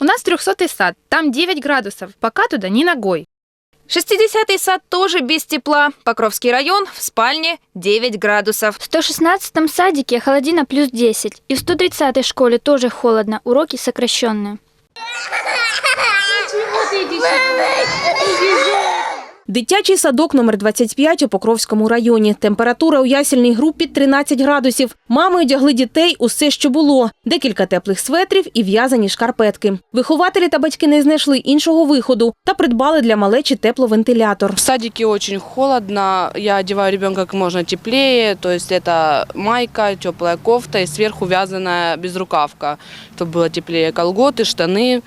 У нас 300 сад, там 9 градусов, пока туда ни ногой. 60-й сад тоже без тепла. Покровский район, в спальне 9 градусов. В 116-м садике холодина плюс 10. И в 130-й школе тоже холодно, уроки сокращенные. Дитячий садок номер 25 у Покровському районі. Температура у ясільній групі 13 градусів. Мами одягли дітей усе, що було. Декілька теплих светрів і в'язані шкарпетки. Вихователі та батьки не знайшли іншого виходу та придбали для малечі тепловентилятор. В садике очень холодно, я одеваю ребенка как можно теплее, то есть это майка, теплая кофта и сверху вязаная безрукавка, чтобы было теплее колготы, штаны,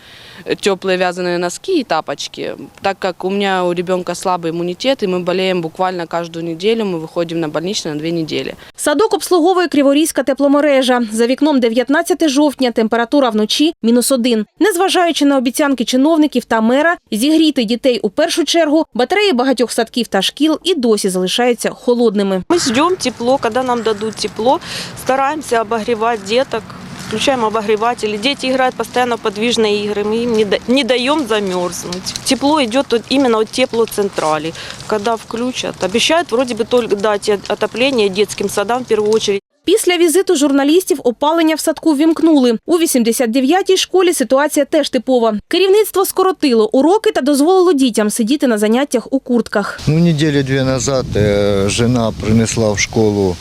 теплые вязаные носки и тапочки. Так как у меня у ребенка слабый иммунитет, и мы болеем буквально каждую неделю, мы выходим на больничный на две недели. Садок обслуговує Криворізька тепломережа. За вікном 19 жовтня, температура вночі – мінус один. Незважаючи на обіцянки чиновників та мера зігріти дітей у першу чергу, батареї багатьох садків та шкіл і досі залишаються холодними. Мы ждем тепло, когда нам дадут тепло, стараемся обогревать деток, включаем обогреватели. Дети играют постоянно в подвижные игры, мы им не, да- не даем замерзнуть. Тепло идет вот именно от теплоцентрали. Когда включат, обещают вроде бы только дать от- отопление детским садам в первую очередь. Після візиту журналістів опалення в садку вімкнули. У 89-й школі ситуація теж типова. Керівництво скоротило уроки та дозволило дітям сидіти на заняттях у куртках. Ну, недели две назад э, жена принесла в школу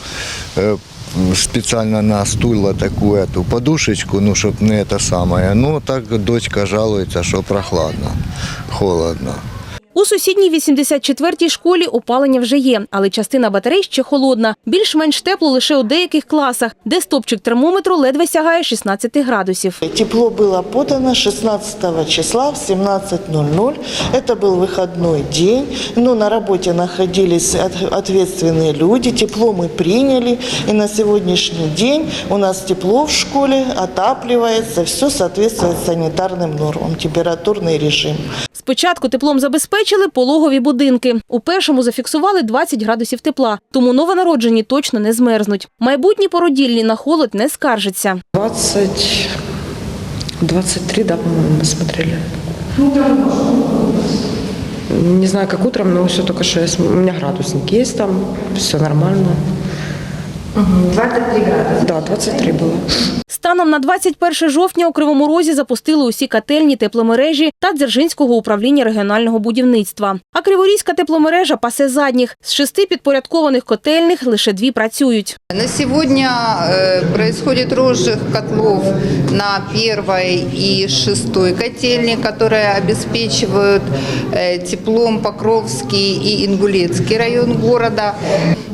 э, специально на стуло такую эту подушечку, ну, чтобы не это самое. Ну, так дочка жалуется, что прохладно, холодно. У сусідній 84-й школі опалення вже є, але частина батарей ще холодна. Більш-менш тепло лише у деяких класах, де стопчик термометру ледве сягає 16 градусів. Тепло было подано 16 числа в 17.00. Это был выходной день. Но на работе находились от- ответственные люди. Тепло мы приняли. И на сегодняшний день у нас тепло в школе, отапливается. Все соответствует санитарным нормам, температурный режим. Спочатку теплом забезпечили пологові будинки. У першому зафіксували 20 градусів тепла, тому новонароджені точно не змерзнуть. Майбутні породіллі на холод не скаржаться. 20, 23, да, по-моєму, ми смотрели. Не знаю, як утром, але все тільки що я у мене градусник є там, все нормально. 23 градуса? Да, 23 было. Станом на 21 жовтня у Кривому Розі запустили усі котельні тепломережі та Дзержинського управління регіонального будівництва. А Криворізька тепломережа пасе задніх. З шести підпорядкованих котельних лише дві працюють. На сегодня э, происходит розжиг котлов на первой и шестой котельне, которые обеспечивают э, теплом Покровский и Ингулецкий район города.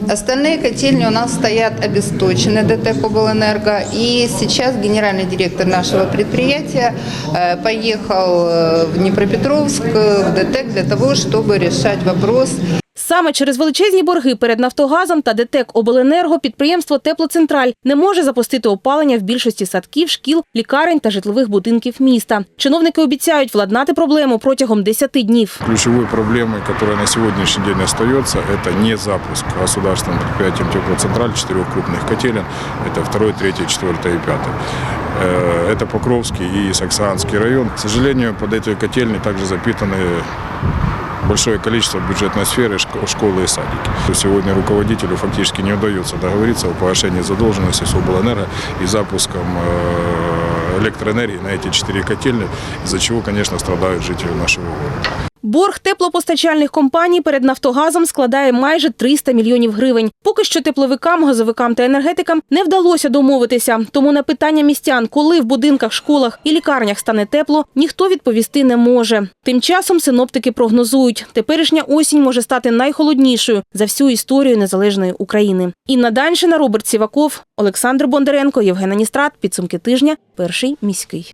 Остальные котельни у нас стоят обесточены ДТ Побленерго. И сейчас генеральный директор нашего предприятия э, поехал э, в Днепропетровск, э, в ДТЭК для того, чтобы решать вопрос Саме через величезні борги перед Нафтогазом та ДТЕК Обленерго підприємство Теплоцентраль не може запустити опалення в більшості садків, шкіл, лікарень та житлових будинків міста. Чиновники обіцяють владнати проблему протягом 10 днів. Ключевой проблемой, которая на сегодняшний день остается, это не запуск государственным предприятием «Теплоцентраль» четырех крупных котелен. Это второй, третий, четвертый и пятый. Э, Это Покровский и Саксанский район. К сожалению, под этой котельной также запитаны большое количество бюджетной сферы, шко- школы и садики. Сегодня руководителю фактически не удается договориться о погашении задолженности с облэнерго и запуском э, электроэнергии на эти четыре котельни, из-за чего, конечно, страдают жители нашего города. Борг теплопостачальних компаній перед Нафтогазом складає майже 300 мільйонів гривень. Поки що тепловикам, газовикам та енергетикам не вдалося домовитися. Тому на питання містян, коли в будинках, школах і лікарнях стане тепло, ніхто відповісти не може. Тим часом синоптики прогнозують, теперішня осінь може стати найхолоднішою за всю історію незалежної України. Інна Даншина, Роберт Сіваков, Олександр Бондаренко, Євген Аністрат. Підсумки тижня. Перший міський.